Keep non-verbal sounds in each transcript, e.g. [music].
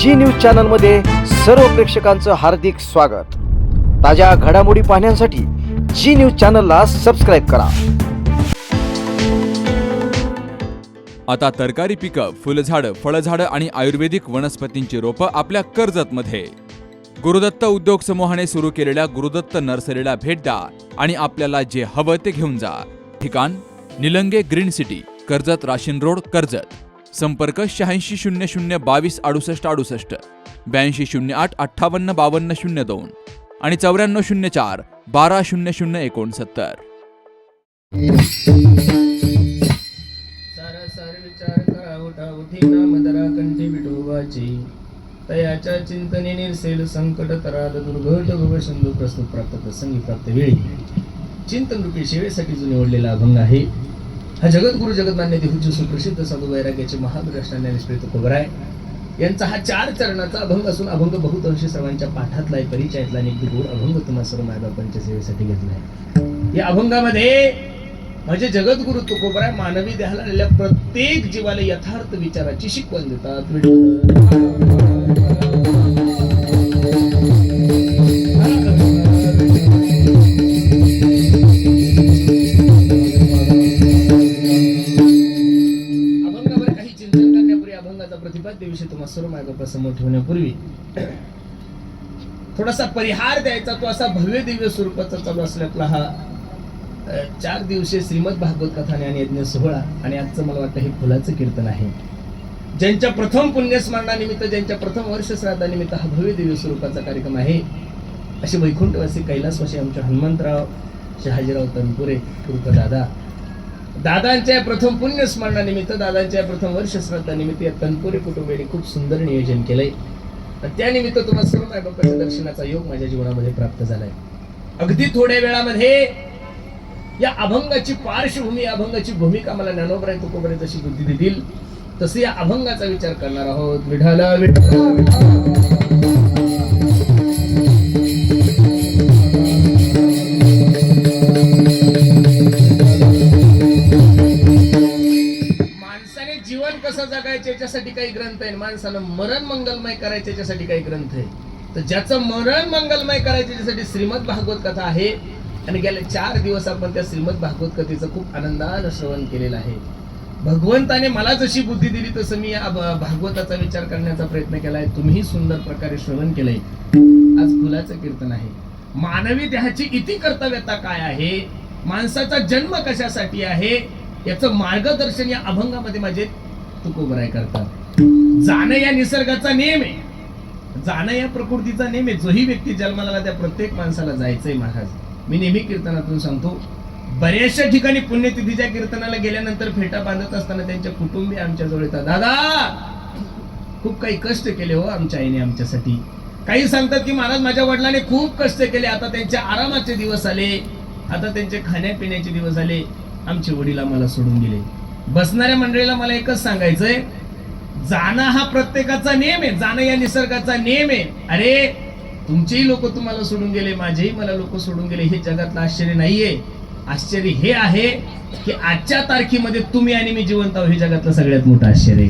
जी news चॅनलमध्ये सर्व प्रेक्षकांचं हार्दिक स्वागत. ताज्या घडामोडी पाहण्यासाठी जी न्यूज चॅनलला सबस्क्राईब करा. आता तरकारी पिकं फुलझाडं फळझाडं आणि आयुर्वेदिक वनस्पतींची रोपं आपल्या कर्जतमध्ये. गुरुदत्त उद्योग समूहाने सुरू केलेल्या गुरुदत्त नर्सरीला भेट द्या आणि आपल्याला जे हवं ते घेऊन जा. ठिकाण Nilange green city Karjat Rashin road Karjat. संपर्क शहाऐंशी शून्य शून्य बावीस अडुसष्ट अडुसष्ट ब्याऐंशी शून्य आठ अठ्ठावन्न बावन्न शून्य दोन आणि चौऱ्याण्णव शून्य चार बारा शून्य शून्य एकोणसत्तर. तयाच्या चिंतने निर्सेल संकट तराद दुर्घट भव सिंधू प्रस्तुत प्राप्त प्रसंगी प्राप्त वेळी. चिंतन रूपी सेवेसाठी जो निवडलेला अभंग आहे हा जगद्गुरु जगन्मान्य देहूचे सुप्रसिद्ध साधू वैराग्याचे महादुराष्ट्राने निष्प्रित आहे यांचा हा चार चरणाचा अभंग असून अभंग बहुतांशी सर्वांच्या पाठातला आहे परिचयातला आणि गोड अभंग तुम्हा सर्व मायबापांच्या सेवेसाठी घेतला आहे या अभंगामध्ये म्हणजे जगद्गुरु तुकोबराय मानवी देहाला आलेल्या प्रत्येक जीवाला यथार्थ विचाराची शिकवण देतात. अभंगाचा तुम्हाला सर्व मायबापा ठेवण्यापूर्वी थोडासा परिहार द्यायचा तो असा भव्य दिव्य स्वरूपाचा चालू असल्यातला हा चार दिवसीय श्रीमद भागवत कथा आणि यज्ञ सोहळा आणि आजचं मला वाटतं हे फुलाचं कीर्तन आहे. ज्यांच्या प्रथम पुण्यस्मरणानिमित्त ज्यांच्या प्रथम वर्ष श्राद्धानिमित्त हा भव्य दिव्य स्वरूपाचा कार्यक्रम आहे असे वैकुंठवासी कैलासवासी आमच्या हनुमंतराव शहाजीराव तनपुरे उर्फ दादा दादांच्या प्रथम पुण्यस्मरणानिमित्त दादांच्या प्रथम वर्ष श्रद्धानिमित्त या तनपुरे कुटुंबियांनी खूप सुंदर नियोजन केलंय. आणि त्यानिमित्त तुम्हाला सर्व मायबापाच्या दर्शनाचा योग माझ्या जीवनामध्ये प्राप्त झालाय. अगदी थोड्या वेळामध्ये या अभंगाची पार्श्वभूमी अभंगाची भूमिका मला ज्ञानोबराय तुकोबरे जशी बुद्धी देतील. तसे या अभंगाचा विचार करणार आहोत. विठाला विठ्ठला, टाकायचे याच्यासाठी काही ग्रंथ आहे माणसानं मरण मंगलमय करायचे याच्यासाठी काही ग्रंथ आहे तर ज्याचं मरण मंगलमय करायचं याच्यासाठी श्रीमद भागवत कथा आहे. आणि गेले चार दिवस आपण त्या श्रीमद भागवत कथेचं खूप आनंदानं श्रवण केलेलं आहे. भगवंताने मला जशी बुद्धी दिली तसं मी या भागवताचा विचार करण्याचा प्रयत्न केलाय. तुम्ही सुंदर प्रकारे श्रवण केलंय. आज फुलाचं कीर्तन आहे. मानवी देहाची इति कर्तव्यता काय आहे? माणसाचा जन्म कशासाठी आहे? याचं मार्गदर्शन या अभंगामध्ये माझे तुकोबराय करतात. जाणं या निसर्गाचा नियम आहे. जाणं या प्रकृतीचा नेम आहे. जोही व्यक्ती जन्माला त्या प्रत्येक माणसाला जायचंय महाराज. मी नेहमी कीर्तनातून सांगतो बऱ्याचशा ठिकाणी पुण्यतिथीच्या कीर्तनाला गेल्यानंतर फेटा बांधत असताना त्यांच्या कुटुंबीय आमच्याजवळ येतात. दादा खूप काही कष्ट केले हो आमच्या आईने आमच्यासाठी. काही सांगतात की महाराज माझ्या वडिलांनी खूप कष्ट केले. आता त्यांचे आरामाचे दिवस आले. आता त्यांचे खाण्यापिण्याचे दिवस आले. आमचे वडील आम्हाला सोडून गेले. बसणाऱ्या मंडळीला मला एकच सांगायचंय. जाणं हा प्रत्येकाचा नियम आहे. जाणं या निसर्गाचा नियम आहे. अरे तुमचेही लोक तुम्हाला सोडून गेले माझेही मला लोक सोडून गेले हे जगातलं आश्चर्य नाहीये. आश्चर्य हे आहे की आजच्या तारखेमध्ये तुम्ही आणि मी जिवंत आहोत. हे जगातलं सगळ्यात मोठं आश्चर्य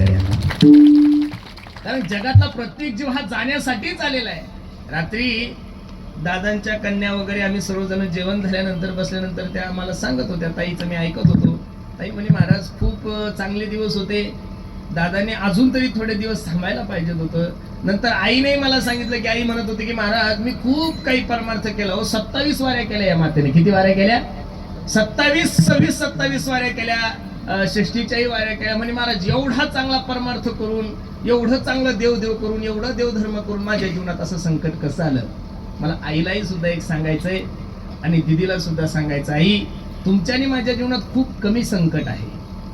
कारण जगातला प्रत्येक जीव हा जाण्यासाठीच आलेला आहे. रात्री दादांच्या कन्या वगैरे आम्ही सर्वजण जेवण झाल्यानंतर बसल्यानंतर त्या आम्हाला सांगत होत्या ताईचं मी ऐकत होतो. ताई म्हणे महाराज खूप चांगले दिवस होते. दादाने अजून तरी थोडे दिवस थांबायला पाहिजे होतं. नंतर आईने मला सांगितलं की आई म्हणत होती की महाराज मी खूप काही परमार्थ केला हो. सत्तावीस वाऱ्या केल्या या मातेने. किती वाऱ्या केल्या? सत्तावीस सव्वीस सत्तावीस वाऱ्या केल्या. षष्टीच्याही वाऱ्या केल्या. म्हणजे महाराज एवढा चांगला परमार्थ करून एवढं चांगलं देवदेव करून एवढं देवधर्म करून माझ्या जीवनात असं संकट कसं आलं? मला आईलाही सुद्धा एक सांगायचंय आणि दिदीला सुद्धा सांगायचं आई तुमच्यानी माझ्या जीवनात खूप कमी संकट आहे.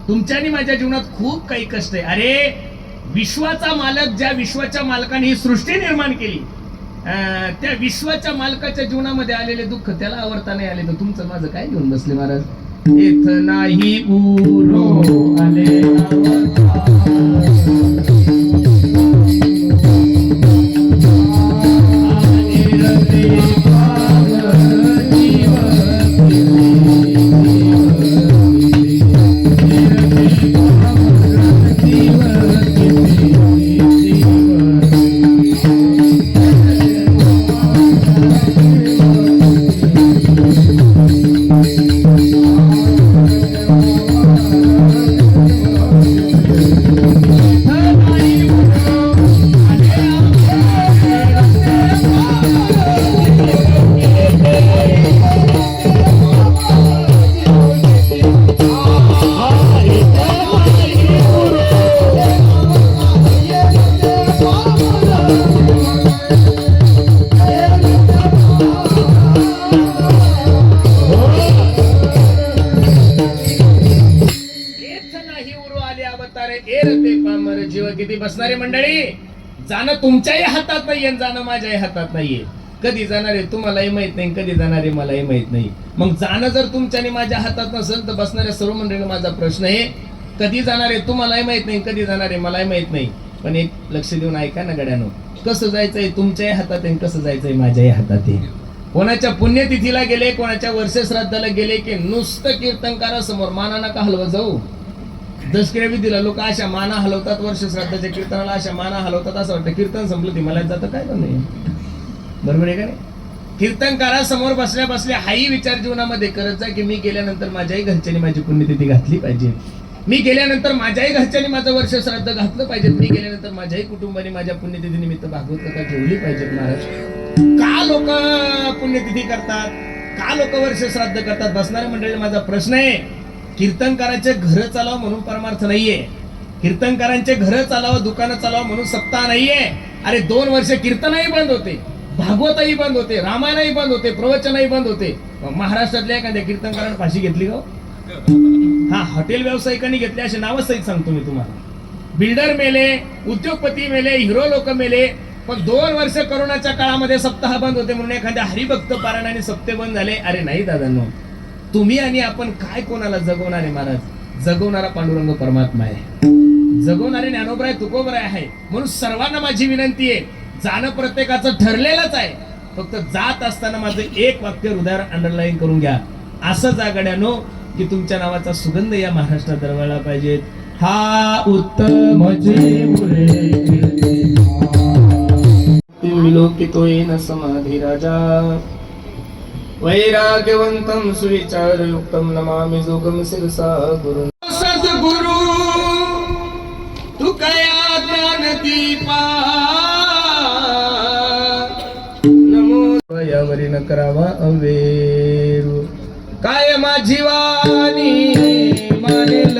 तुमच्यानी माझ्या जीवनात खूप काही कष्ट आहे. अरे विश्वाचा मालक ज्या विश्वाच्या मालकाने ही सृष्टी निर्माण केली त्या विश्वाच्या मालकाच्या जीवनामध्ये आलेले दुःख त्याला आवडता नाही आले तर तुमचं माझं काय घेऊन बसले महाराज? येथ नाही उरो आले मंडळी जाणं तुमच्याही हातात नाहीये जाणं माझ्याही हातात नाहीये. कधी जाणार आहे तुम्हालाही माहीत नाही कधी जाणार आहे मलाही माहीत नाही. मग जाणं जर तुमच्या माझ्या हातात नसेल तर बसणाऱ्या सर्व मंडळीला माझा प्रश्न आहे कधी जाणार आहे तुम्हालाही माहीत नाही कधी जाणार आहे मलाही माहीत नाही. पण एक लक्ष देऊन ऐका ना गड्यानो कसं जायचंय तुमच्याही हातात आहे कसं जायचंय माझ्याही हातात आहे. कोणाच्या पुण्यतिथीला गेले कोणाच्या वर्षश्राद्धाला गेले की नुसतं कीर्तनकारासमोर माना नका हलवा जाऊ. दसक्रिया विधीला लोक अशा माना हलवतात वर्ष श्राद्धाच्या कीर्तनाला अशा माना हलवतात असं वाटतं. कीर्तन संपलं ती मला जातं काय पण नाही. बरोबर आहे का नाही? कीर्तनकारासमोर बसल्या बसल्या हाही विचार जीवनामध्ये करत जा की मी गेल्यानंतर माझ्याही घरच्यांनी माझी पुण्यतिथी घातली पाहिजे. मी गेल्यानंतर माझ्याही घरच्यांनी माझं वर्ष श्राद्ध घातलं पाहिजे. मी गेल्यानंतर माझ्याही कुटुंबाने माझ्या पुण्यतिथी निमित्त भागवत कथा ठेवली पाहिजे महाराज. का लोक पुण्यतिथी करतात? का लोक वर्ष श्राद्ध करतात? बसणाऱ्या मंडळी माझा प्रश्न आहे. कीर्तनकारांचे घर चालावं म्हणून परमार्थ नाहीये. कीर्तनकारांचे घर चालावं दुकानं चालावं म्हणून सत्ता नाहीये. अरे दोन वर्ष कीर्तनही बंद होते भागवतही बंद होते रामायणही बंद होते प्रवचनही बंद होते. महाराष्ट्रातल्या एखाद्या कीर्तनकारांनी फाशी घेतली का हो? हा हॉटेल व्यावसायिकांनी घेतले असे नावच सहित सांगतो मी तुम्हाला. बिल्डर मेले उद्योगपती मेले हिरो लोक मेले पण दोन वर्ष करोनाच्या काळामध्ये सप्ताह बंद होते म्हणून एखाद्या हरिभक्त पारायणाने सप्ते बंद झाले. अरे नाही दादांनो. तुम्ही आणि आपण काय कोणाला जगवणारे महाराज? जगवणारा पांडुरंग परमात्मा आहे. जगवणारे ज्ञानोबराय तुकोबराय आहे. म्हणून सर्वांना माझी विनंती आहे जाणं प्रत्येकाचं ठरलेलंच आहे. फक्त जात असताना माझं एक वाक्य हृदयावर अंडरलाईन करून घ्या. असं जागड्यानो की तुमच्या नावाचा सुगंध या महाराष्ट्रात दरवळला पाहिजे. हा उत्तम लोकितोयेन समाधी राजा. वैराग्यवंतं सुविचारयुक्तं नमामि जोगं शिरसा गुरु। सद्गुरु तू कया ज्ञान दीपा नमो यावरी न करावा अवेरू। काय माझी वाणी मानेल।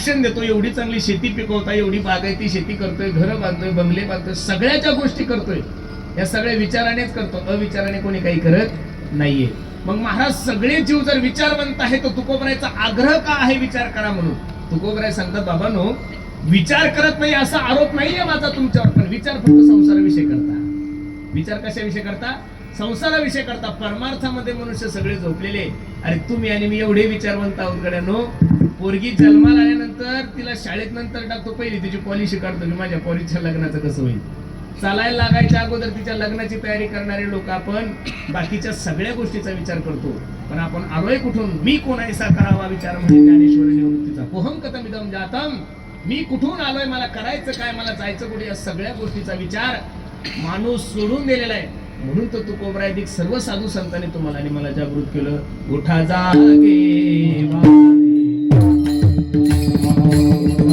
शिक्षण देतो एवढी चांगली शेती पिकवता एवढी बागायती शेती करतोय घरं बांधतोय बंगले बांधतोय सगळ्याच्या गोष्टी करतोय. या सगळ्या विचारानेच करतो. अविचाराने कोणी काही करत नाहीये. मग महाराज सगळे जीव जर विचारवंत आहे तर तुकोबरायचा आग्रह का आहे विचार करा म्हणून? तुकोबराय सांगतात बाबांनो विचार करत नाही असा आरोप नाहीये माझा तुमच्यावर पण विचार फक्त संसाराविषयी करता. विचार कशाविषयी करता? संसाराविषयी करता. परमार्थामध्ये मनुष्य सगळे झोपलेले अरे तुम्ही आणि मी एवढे विचारवंत आहोत गड्यानो पोरगी जन्माला आल्यानंतर तिला शाळेत नंतर टाकतो. पहिली तिची पॉलिसी काढतो मी माझ्या पॉलिसीच्या लग्नाचं कसं होईल? चालायला लागायच्या अगोदर तिच्या लग्नाची तयारी करणारे लोक आपण बाकीच्या सगळ्या गोष्टीचा विचार करतो. पण आपण आलोय कुठून? मी कोण ऐसा करावा विचार म्हणजे ज्ञानेश्वर निवृत्तीचा कोहम कथम इदम जातम. मी कुठून आलोय? मला करायचं काय? मला जायचं कुठे? या सगळ्या गोष्टीचा विचार माणूस सोडून दिलेला आहे. म्हणून तर तू कोबरायदिक सर्व साधू संतांनी तुम्हाला आणि मला जागृत केलं. उठा जागे वारे. कर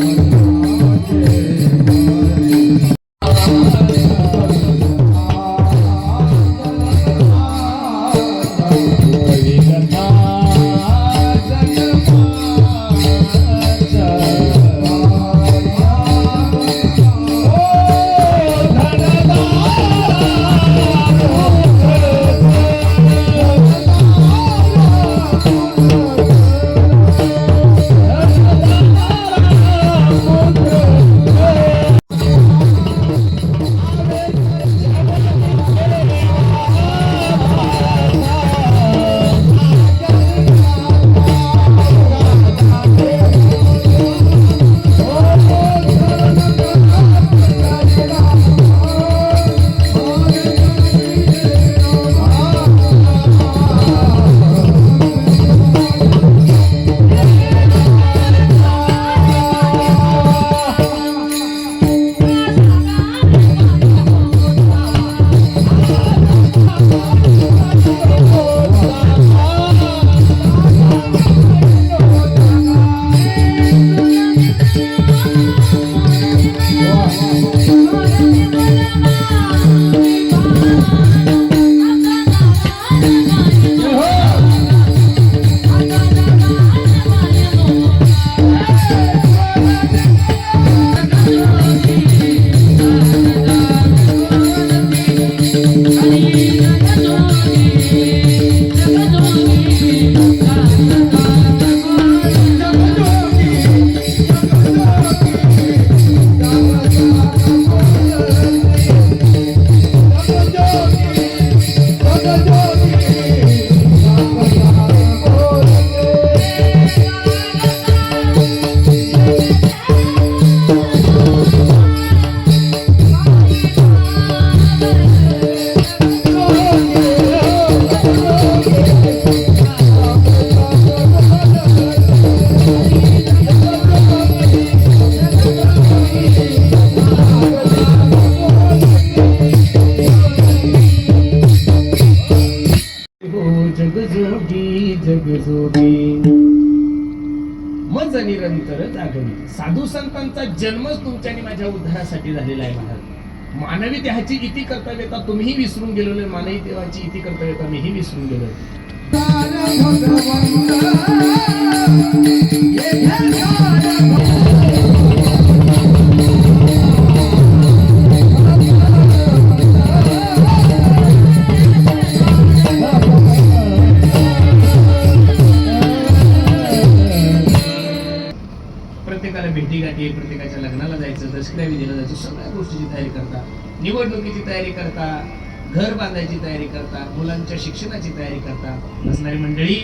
त्याची देहाची इति कर्तव्यता तुम्हीही विसरून गेलेलो आहे. मानवी देवाची इति कर्तव्यता मीही विसरून गेलोय निवडणुकीची तयारी करता घर बांधायची तयारी करता मुलांच्या शिक्षणाची तयारी करता असणारी मंडळी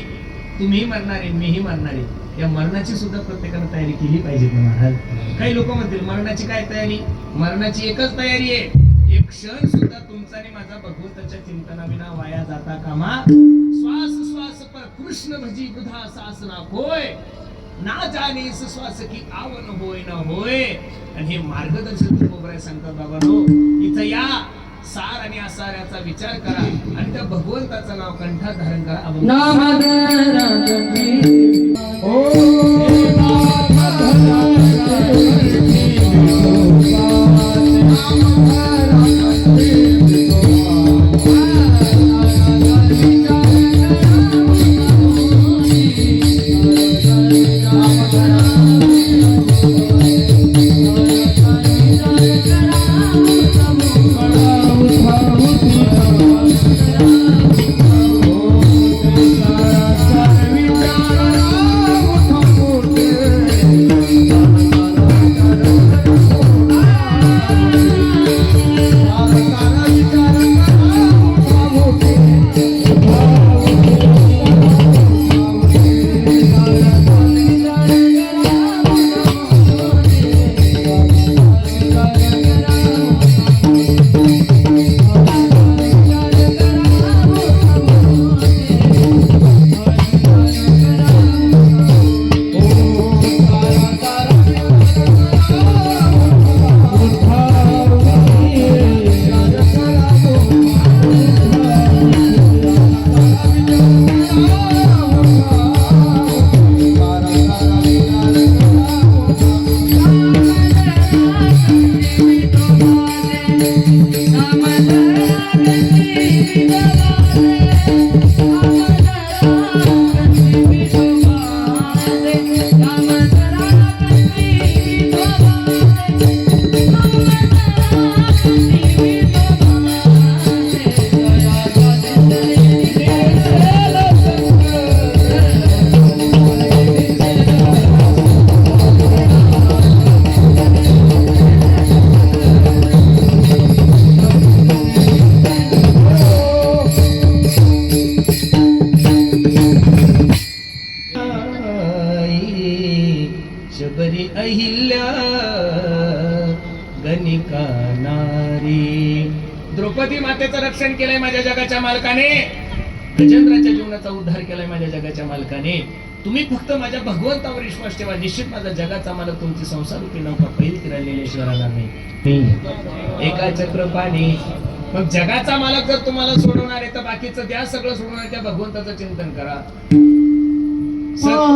तुम्ही मरणारे मीही मरणारे या मरणाची सुद्धा प्रत्येकानं तयारी केली पाहिजे महाराज. काही लोक म्हणतील मरणाची काय तयारी? मरणाची एकच तयारी आहे. एक क्षण सुद्धा तुमचा आणि माझा भगवंताच्या चिंतनाविना वाया जाता कामा. श्वास श्वास पर कृष्ण भजी बुधा सासना होय ना जाणे श्वास की आवन होय न होय. आणि हे मार्गदर्शन तुकोबराय सांगतात बाबांनो. इथं या. सार आणि आसाऱ्याचा विचार करा. आणि त्या भगवंताचं नाव कंठात धारण करा. ओ द्रौपदी मातेचं रक्षण केलंय माझ्या जगाच्या मालकाने. गजेंद्राच्या जीवनाचा उद्धार केलाय माझ्या जगाच्या मालकाने. तुम्ही फक्त माझ्या भगवंतावर विश्वास ठेवा. निश्चित माझा जगाचा मालक तुमची संसारूपी नौका पहिली फिरलेल्या ईश्वराला नाही एका चक्रपाणी. मग जगाचा मालक जर तुम्हाला सोडवणार आहे तर बाकीचं द्या सगळं सोडवणार त्या भगवंताचं चिंतन करा. स-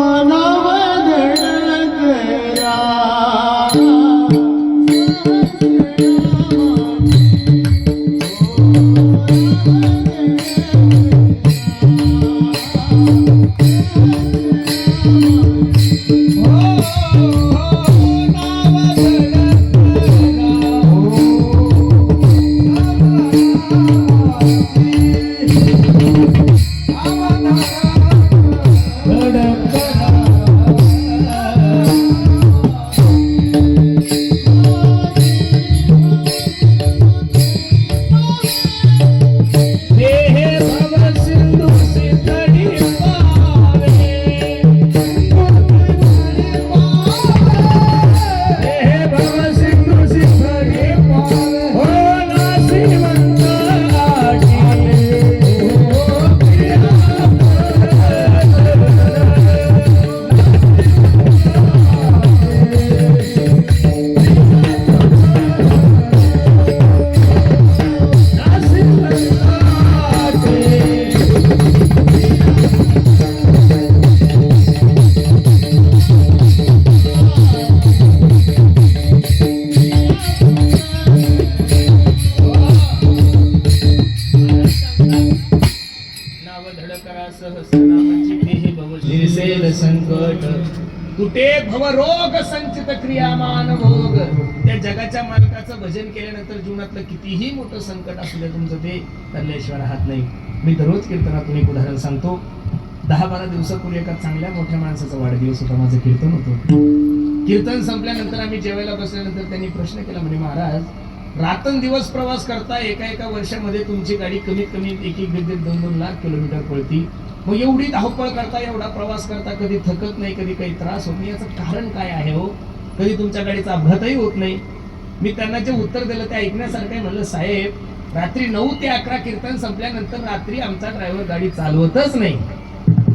भवरोग संचित क्रियामान भोग. त्या जगाच्या मालकाचं भजन केल्यानंतर जीवनातलं कितीही मोठं संकट असू तुमचं ते कल्याशिवाय राहत नाही. मी दररोज कीर्तनातून एक उदाहरण सांगतो. दहा बारा दिवसापूर्वी एका चांगल्या मोठ्या माणसाचा वाढदिवस होता. माझं कीर्तन होतं. कीर्तन संपल्यानंतर आम्ही जेवायला बसल्यानंतर त्यांनी प्रश्न केला म्हणे महाराज रातन दिवस प्रवास करता एका एका वर्षामध्ये तुमची गाडी कमीत कमी एक एक दीड दोन दोन लाख किलोमीटर पळती. मग एवढी धावपळ करता एवढा प्रवास करता कधी थकत नाही कधी काही त्रास होत नाही. याचं कारण काय आहे हो? कधी तुमच्या गाडीचा अपघातही होत नाही. मी त्यांना जे उत्तर दिलं ते ऐकण्यासारखं आहे म्हणलं साहेब रात्री नऊ ते अकरा कीर्तन संपल्यानंतर रात्री आमचा ड्रायव्हर गाडी चालवतच नाही.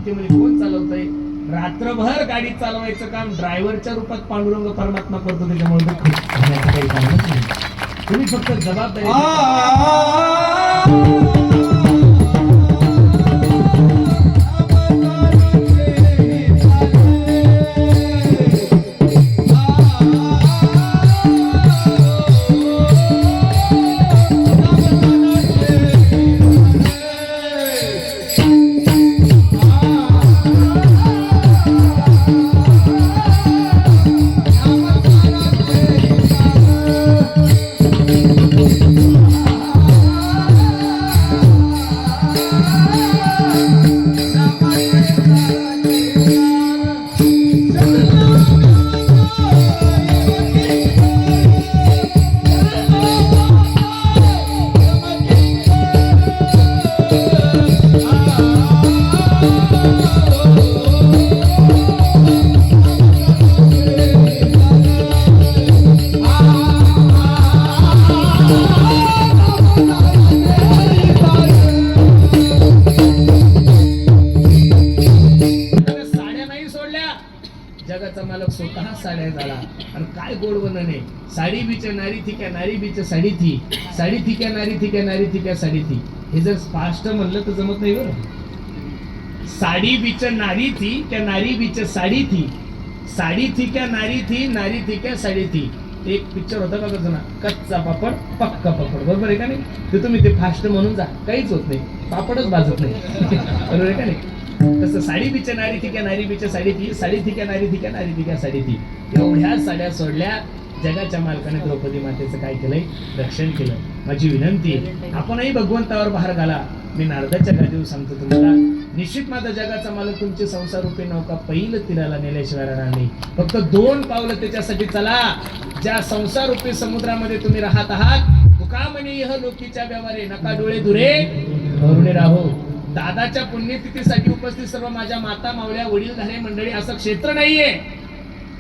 ते म्हणजे कोण चालवतंय? रात्रभर गाडी चालवायचं काम ड्रायव्हरच्या रूपात पांडुरंग परमात्मा करतो त्याच्यामुळे काही कारणच नाही. तुम्ही फक्त जबाबदारी थी क्या नारी बीच साडी थी. साडी थी क्या नारी थी क्या नारी थी क्या साडी थी. हे जर स्पष्ट म्हणलं तर जमत नाही बरं. साडी बीच नारी थी क्या नारी बीच साडी थी. साडी थी क्या नारी थी नारी थी क्या साडी थी. एक पिक्चर होता का जुना. कच्चा पापड पक्का पापड. बरोबर आहे का नाही? ते तुम्ही ते फास्ट म्हणून जा. काहीच होत नाही. पापडच भाजत नाही. [laughs] बरोबर आहे का नाही? तसं साडी बिच्या नारी थी क्या नारी बिच्या साडी थी. साडी थी क्या नारी थी क्या नारी थी क्या साडी थी. एवढ्या साड्या सोडल्या जगाच्या मालकाने द्रौपदी मातेचं काय केलंय? रक्षण केलं माझी विनंती आहे आपणही भगवंतावर भार घाला. मी नारदाच्या गादीवर सांगतो तुम्हाला निश्चित माझा जगाचा मालक तुमचे संसार रूपी नौका पहिलं तीराला नेल्याशिवाय राहणार नाही. फक्त दोन पावलं त्याच्यासाठी चला. ज्या संसार रूपी समुद्रामध्ये तुम्ही राहत आहात तुका म्हणे यह लोकीच्या व्यवहारे नका डोळे दुरे. भरुणे राहो. दादाच्या पुण्यतिथीसाठी उपस्थित सर्व माझ्या माता मावळ्या वडीलधारे मंडळी असं क्षेत्र नाहीये.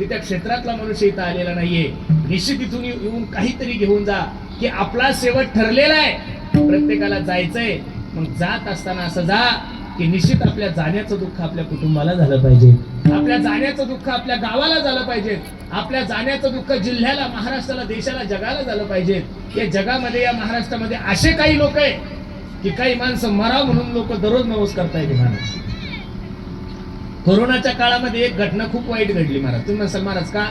की त्या क्षेत्रातला मनुष्य इथं आलेला नाहीये. निश्चित इथून येऊन काहीतरी घेऊन जा की आपला शेवट ठरलेला आहे. प्रत्येकाला जायचंय. मग जात असताना असं जा की निश्चित आपल्या जाण्याचं दुःख आपल्या कुटुंबाला झालं पाहिजे. आपल्या जाण्याचं दुःख आपल्या गावाला झालं पाहिजे. आपल्या जाण्याचं दुःख जिल्ह्याला महाराष्ट्राला देशाला जगाला झालं पाहिजे. या जगामध्ये या महाराष्ट्रामध्ये असे काही लोक आहे की काही माणसं मरा म्हणून लोक दररोज नवस करतायत महाराज कोरोनाच्या काळामध्ये एक घटना खूप वाईट घडली महाराज. तुम्ही म्हणसाल महाराज का?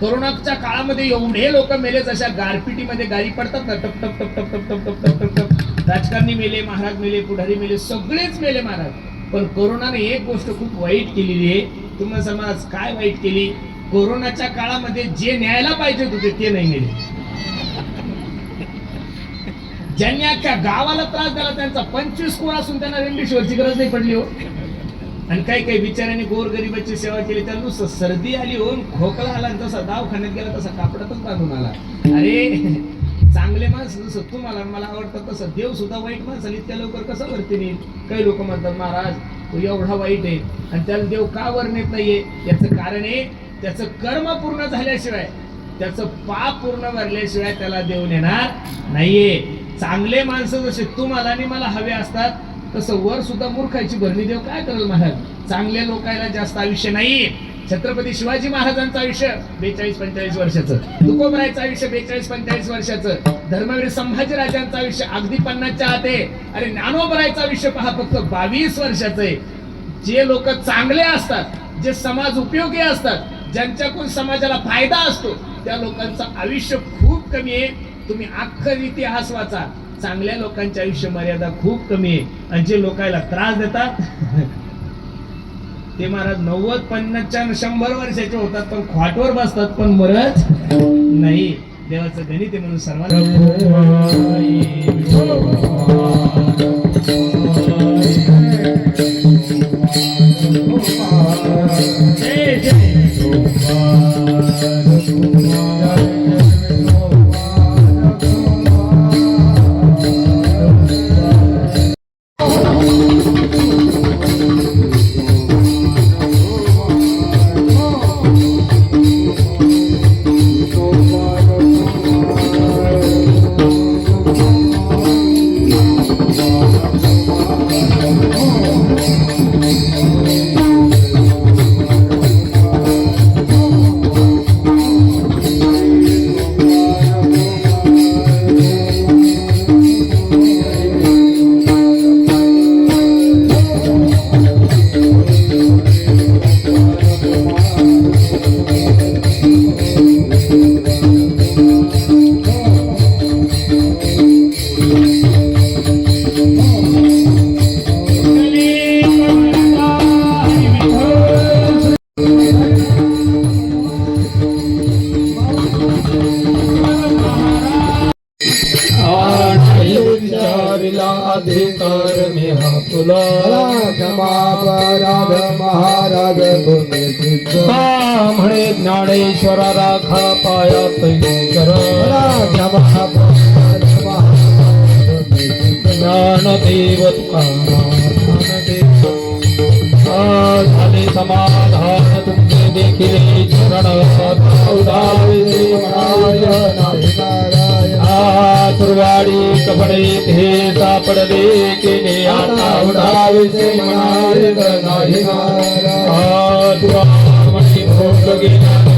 कोरोनाच्या काळामध्ये एवढे लोक मेले जशा गारपिटीमध्ये गाडी पडतात ना टप टप टप टप टप टप टप टप टप. टप राजकारणी मेले महाराज मेले पुढारी मेले सगळेच मेले महाराज. पण कोरोनाने एक गोष्ट खूप वाईट केलेली आहे. तुम्ही समाज काय वाईट केली? कोरोनाच्या काळामध्ये जे न्यायला पाहिजे होते ते नाही नेले ज्यांनी अख्ख्या गावाला त्रास झाला त्यांचा पंचवीस कोण असून त्यांना रेमडेसिवीरची गरज नाही पडली हो. आणि काही काही विचाराने गोरगरिबाची सेवा केली त्याला नुसतं सर्दी आली होऊन खोकला आला आणि जसा दवाखान्यात गेला तसा कापडातच बांधून आला. अरे चांगले माणसं जसं तुम्हाला मला आवडतं तसं देव सुद्धा वाईट माणसं इतक्या लवकर कसं वरती नेईल? काही लोक म्हणतात महाराज तो एवढा वाईट आहे आणि त्याला देव का वर नेत नाहीये? याचं कारण आहे त्याचं कर्म पूर्ण झाल्याशिवाय त्याचं पाप पूर्ण भरल्याशिवाय त्याला देव नेणार नाहीये. चांगले माणसं जसे तुम्हाला आणि मला हवे असतात तसं वर सुद्धा मूर्खाची भरणी देव काय करेल महाराज? चांगल्या लोकांना जास्त आयुष्य नाही छत्रपती शिवाजी महाराजांचं आयुष्य बेचाळीस पंचेचाळीस वर्षाचं. तुकोबरायचं आयुष्य बेचाळीस पंचेचाळीस वर्षाचं. धर्मवीर संभाजी राजांचं आयुष्य अगदी पन्नासच्या आत आहे अरे ज्ञानोबरायचं आयुष्य पहा फक्त बावीस वर्षाचं आहे. जे लोक चांगले असतात जे समाज उपयोगी असतात ज्यांच्याकडून समाजाला फायदा असतो त्या लोकांचं आयुष्य खूप कमी आहे. तुम्ही अख्खं इतिहास वाचा. चांगल्या लोकांचे आयुष्य मर्यादा खूप कमी आहे. आणि जे लोकांना त्रास देतात ते महाराज नव्वद पन्नास शंभर वर्षाचे होतात पण खाटवर बसतात पण मरत नाही. देवाचं गणित आहे म्हणून सर्वांना ईश्वर राखा पायात कर राजा महाराज तुम्ही ज्ञानदेव झाले समाधान तुमचे देखील चरण उदावे कपडे हे सापडले केले आता उडावे नाही भोग गेला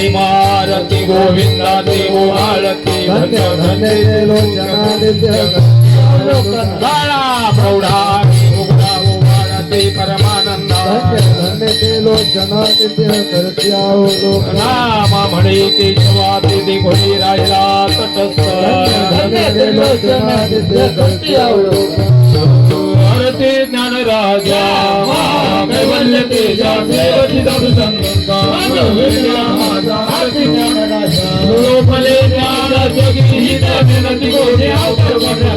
हा प्रेमारती गोविंदा देव आरती धन्य धन्य प्रौढा उघडा आरती परमानंदा धन्य ते म्हणे केशवा घोडी राहिला तटस्थ धन्य ते लोक राजा कैवल्य तेजा सेवची दादू संगंगा लोपले ज्ञान जगी विनंती गोडे अवतार बघा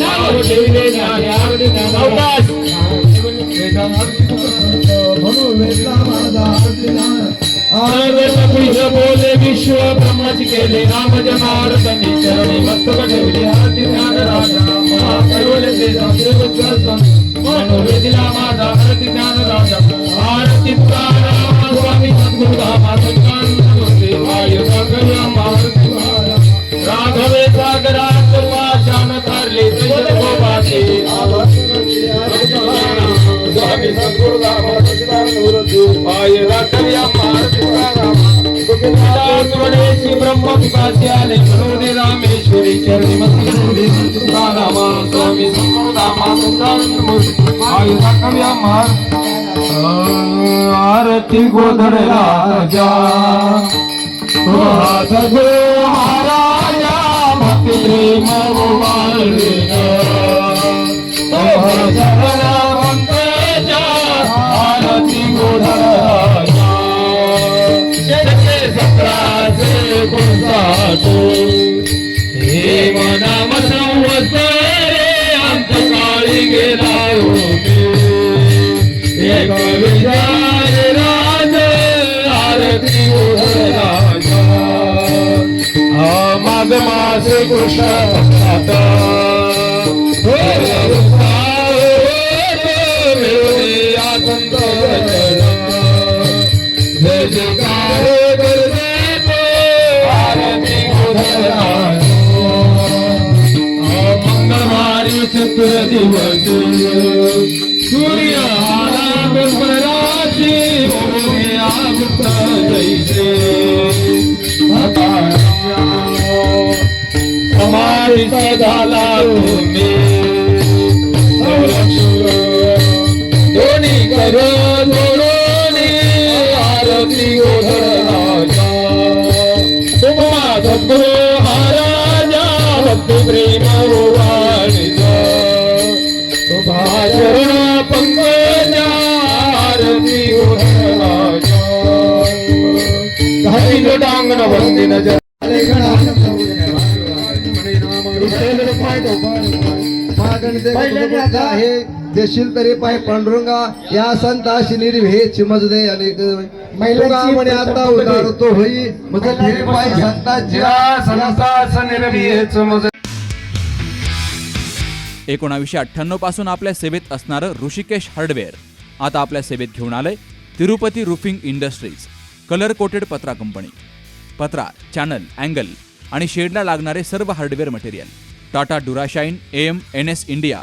नाव ठेवले ज्ञान आरती ज्ञान अवकाश. म्हणून वेदला माझा अर्थिनान पुरुष बोले विश्व ब्रह्माची केले नाम जनार्दनी चरणी मस्तक ठेवले आरती ज्ञान राजा. कैवल्य तेजा सेवची मनोवेदिला माझा आरती ज्ञान राजा आरती तुकाराम स्वामी सद्गुरु धामा सत्कांत वायु सगळ्या मारुती राघवे सागरात वाचान करले तुझे गोबाचे स्वामी सद्गुरु धामा पाय राखल्या मारुती ब्रह्म विकासी आले म्हणून रामेश्वरी चरणी मस्ती तुकारामा स्वामी सद्गुरु धामा सत्कांत पाय राखल्या मारुती आरती गोधर राजा सद्गुरु माग मासे कृष्ण भक्ता मिळवले आनंद जय जयकार गुरुदेव आरती गोधर मंगळवारी चतुर दिवस सूर्य आला बराची Shri Sadhana आहे देशील तरी पाय पांडुरंगा या संताशी निर्भे चिमजदे तुका म्हणे आता उदारतो होई मग पाय संतास एकोणावीसशे अठ्ठ्याण्णवपासून आपल्या सेवेत असणारं ऋषिकेश हार्डवेअर. आता आपल्या सेवेत घेऊन आलंय Tirupati roofing industries colour coated पत्रा कंपनी. पत्रा चॅनल अँगल आणि शेडला लागणारे सर्व hardware material. Tata Durashine M N S India